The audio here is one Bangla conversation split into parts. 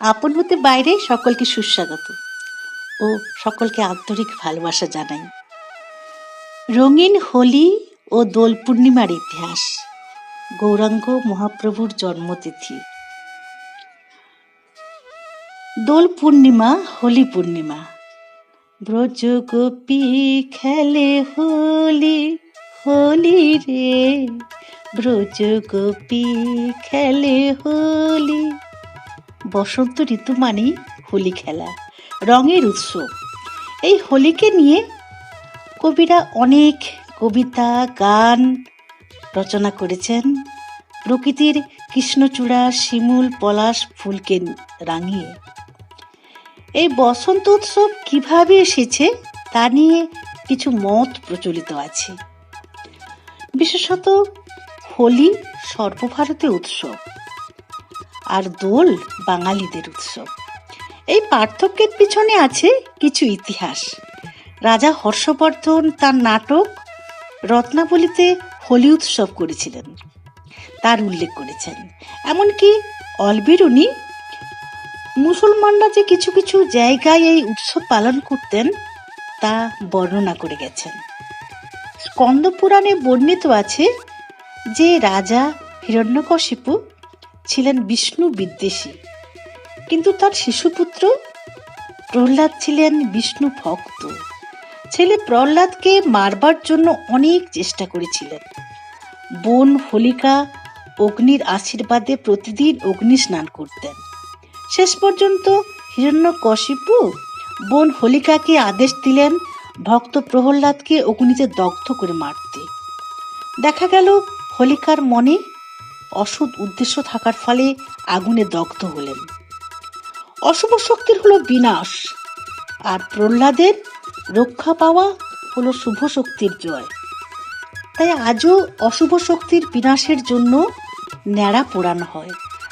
আপন হতে বাইরে সকলকে সুস্বাগত ও সকলকে আন্তরিক ভালোবাসা জানাই। রঙিন হোলি ও দোল পূর্ণিমার ইতিহাস, গৌরাঙ্গ মহাপ্রভুর জন্মতিথি। দোল পূর্ণিমা, হোলি পূর্ণিমা। ব্রজ গোপী খেলে হোলি হোলি রে। ব্রজ গোপী খেলে হোলি। বসন্ত ঋতু মানেই হোলি খেলা, রঙের উৎসব। এই হোলিকে নিয়ে কবিরা অনেক কবিতা, গান রচনা করেছেন। প্রকৃতির কৃষ্ণচূড়া, শিমুল, পলাশ ফুলকে রাঙিয়ে। এই বসন্ত উৎসব কীভাবে এসেছে তা নিয়ে কিছু মত প্রচলিত আছে। বিশেষত হোলি সর্বভারতীয় উৎসব। আর দোল বাঙালিদের উৎসব। এই পার্থক্যের পিছনে আছে কিছু ইতিহাস। রাজা হর্ষবর্ধন তার নাটক রত্নাবলীতে হোলি উৎসব করেছিলেন। তার উল্লেখ করেছেন। এমনকি অলবিরুনি মুসলমানরা যে কিছু কিছু জায়গায় এই উৎসব পালন করতেন, তা বর্ণনা করে গেছেন। স্কন্দপুরাণে বর্ণিত আছে যে রাজা হিরণ্যকশিপু ছিলেন বিষ্ণু বিদ্বেষী। কিন্তু তার শিশুপুত্র প্রহ্লাদ ছিলেন বিষ্ণু ভক্ত। ছেলে প্রহ্লাদকে মারবার জন্য অনেক চেষ্টা করেছিলেন। বোন হোলিকা অগ্নির আশীর্বাদে প্রতিদিন অগ্নি স্নান করতেন। শেষ পর্যন্ত হিরণ্যকশিপু বোন হোলিকাকে আদেশ দিলেন ভক্ত প্রহ্লাদকে অগ্নিতে দগ্ধ করে মারতে। দেখা গেল হোলিকার মনে অসৎ উদ্দেশ্য থাকার ফলে আগুনে দগ্ধ হলেন। অশুভ শক্তির হলো বিনাশ, আর প্রহ্লাদের রক্ষা পাওয়া হলো শুভ শক্তির জয়। তাই আজও অশুভ শক্তির বিনাশের জন্য ন্যাড়া পোড়ানো হয়,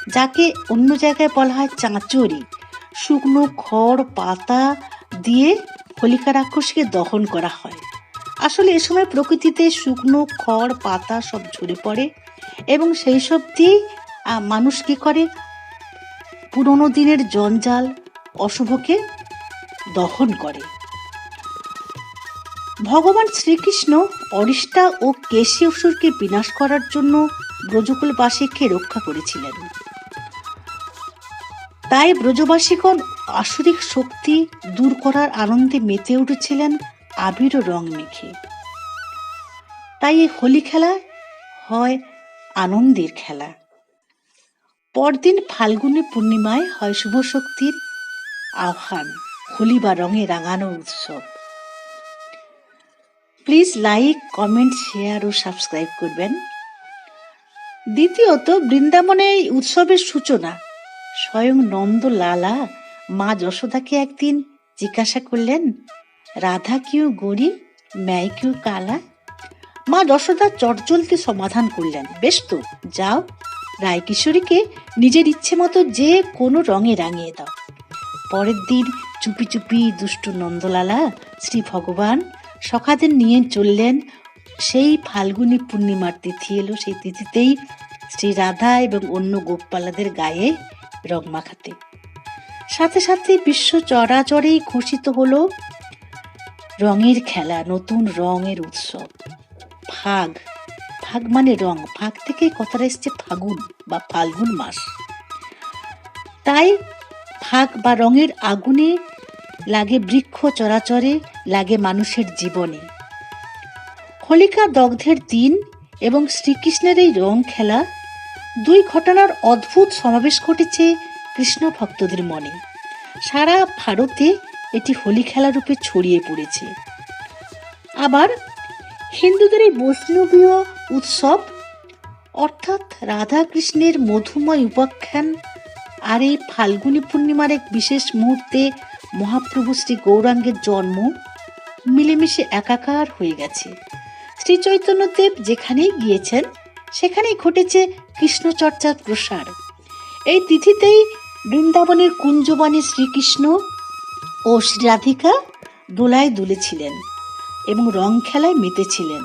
যাকে অন্য জায়গায় বলা হয় চাঁচড়ি। শুকনো খড়, পাতা দিয়ে হোলিকা রাক্ষসকে দহন করা হয়। আসলে এ সময় প্রকৃতিতে শুকনো, খড়, পাতা সব ঝরে পড়ে এবং সেই সব দিয়েই মানুষ কি করে? পুরোনো দিনের জঞ্জাল অশুভকে দহন করে। ভগবান শ্রীকৃষ্ণ অরিষ্টা ও কেশী অসুরকে বিনাশ করার জন্য ব্রজকুলবাসীকে রক্ষা করেছিলেন। তাই ব্রজবাসীগণ আসরিক শক্তি দূর করার আনন্দে মেতে উঠেছিলেন আবির রং মেখে। তাই এই হোলি খেলা হয় আনন্দের খেলা। পরদিন ফাল্গুনী পূর্ণিমায় হয় শুভ শক্তির আহ্বান, হোলি বা রঙে রাঙানো উৎসব। প্লিজ লাইক, কমেন্ট, শেয়ার ও সাবস্ক্রাইব করবেন। দ্বিতীয়ত, বৃন্দাবনে এই উৎসবের সূচনা। স্বয়ং নন্দ লালা, মা যশোদাকে একদিন জিজ্ঞাসা করলেন রাধা কিউ গড়ি ম্যায় কিউ কালা। মা যশোদা চটজলদি সমাধান করলেন। বেশ তো, যাও, রায়কিশোরীকে নিজের ইচ্ছে মতো যে কোনো রঙে রাঙিয়ে দাও। পরের দিন চুপি চুপি দুষ্টু নন্দলালা, শ্রী ভগবান সখাদের নিয়ে চললেন। সেই ফাল্গুনী পূর্ণিমার তিথি এলো। সেই তিথিতেই শ্রী রাধা এবং অন্য গোপপালাদের গায়ে রং মাখাতে। সাথে সাথে বিশ্ব চরাচরেই ঘোষিত হলো রঙের খেলা, নতুন রঙের উৎসব। ফাগ। ফাগ মানে রং ফাগ থেকে কথাটা এসছে ফাগুন বা ফাল্গুন মাস। তাই ফাগ বা রঙের আগুনে লাগে বৃক্ষ চরাচরে, লাগে মানুষের জীবনে। হোলিকা দগ্ধের দিন এবং শ্রীকৃষ্ণের এই রং খেলা দুই ঘটনার অদ্ভুত সমাবেশ ঘটেছে কৃষ্ণ ভক্তদের মনে। সারা ভারতে এটি হোলি খেলা রূপে ছড়িয়ে পড়েছে। আবার হিন্দুদের এই বৈষ্ণবীয় উৎসব, অর্থাৎ রাধা কৃষ্ণের মধুময় উপাখ্যান আর এই ফাল্গুনী পূর্ণিমার এক বিশেষ মুহূর্তে মহাপ্রভু শ্রী গৌরাঙ্গের জন্ম মিলেমিশে একাকার হয়ে গেছে। শ্রী চৈতন্যদেব যেখানেই গিয়েছেন, সেখানেই ঘটেছে কৃষ্ণচর্চার প্রসার। এই তিথিতেই বৃন্দাবনের কুঞ্জবনে শ্রীকৃষ্ণ ও রাধিকা দোলায় দুলেছিলেন এবং রং খেলায় মেতেছিলেন।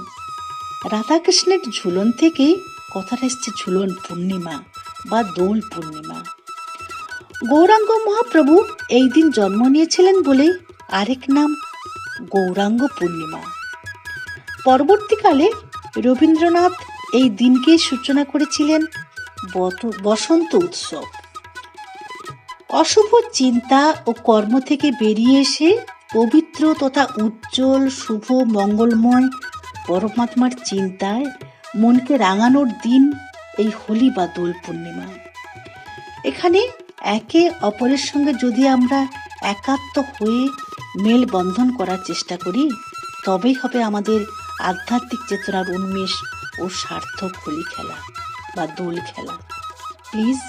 রাধাকৃষ্ণের ঝুলন থেকেই কথাটা এসছে ঝুলন পূর্ণিমা বা দোল পূর্ণিমা। গৌরাঙ্গ মহাপ্রভু এই দিন জন্ম নিয়েছিলেন বলেই আরেক নাম গৌরাঙ্গ পূর্ণিমা। পরবর্তীকালে রবীন্দ্রনাথ এই দিনকে সূচনা করেছিলেন বসন্ত উৎসব। অশুভ চিন্তা ও কর্ম থেকে বেরিয়ে এসে পবিত্র তথা উজ্জ্বল, শুভ, মঙ্গলময় পরমাত্মার চিন্তায় মনকে রাঙানোর দিন এই হোলি বা দোল পূর্ণিমা। এখানে একে অপরের সঙ্গে যদি আমরা একাত্ম হয়ে মেলবন্ধন করার চেষ্টা করি, তবেই হবে আমাদের আধ্যাত্মিক চেতনার উন্মেষ ও সার্থক হোলি খেলা বা দোল খেলা। প্লিজ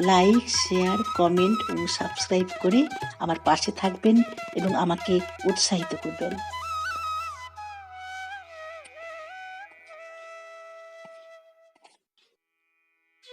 লাইক শেয়ার কমেন্ট ও সাবস্ক্রাইব করে আমার পাশে থাকবেন এবং আমাকে উৎসাহিত করবেন।